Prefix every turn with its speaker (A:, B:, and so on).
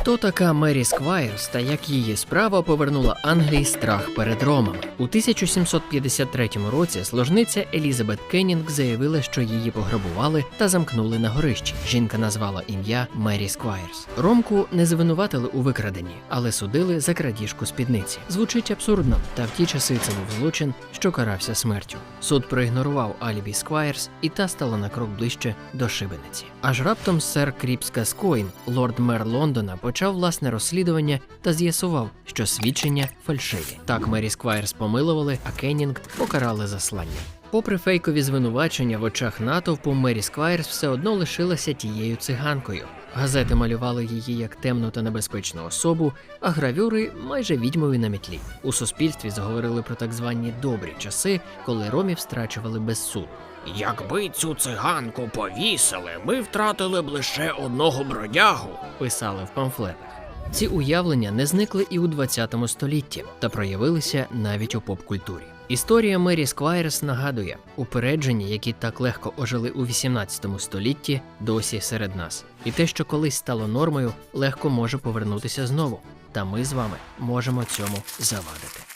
A: Хто така Мері Сквайрс та як її справа повернула Англії страх перед ромами? У 1753 році служниця Елізабет Кеннінг заявила, що її пограбували та замкнули на горищі. Жінка назвала ім'я Мері Сквайрс. Ромку не звинуватили у викраденні, але судили за крадіжку спідниці. Звучить абсурдно, та в ті часи це був злочин, що карався смертю. Суд проігнорував алібі Сквайрс, і та стала на крок ближче до шибениці. Аж раптом сер Кріпс Каскоін, лорд-мер Лондона, почав власне розслідування та з'ясував, що свідчення фальшиві. Так Мері Сквайрс помилували, а Кеннінг покарали заслання. Попри фейкові звинувачення в очах натовпу, Мері Сквайрс все одно лишилася тією циганкою. Газети малювали її як темну та небезпечну особу, а гравюри майже відьмою на мітлі. У суспільстві заговорили про так звані добрі часи, коли ромів страчували без суду.
B: Якби цю циганку повісили, ми втратили б лише одного бродягу.
A: писали в памфлетах. Ці уявлення не зникли і у 20 столітті та проявилися навіть у поп-культурі. Історія Мері Сквайрс нагадує, упередження, які так легко ожили у 18 столітті, досі серед нас. І те, що колись стало нормою, легко може повернутися знову. Та ми з вами можемо цьому завадити.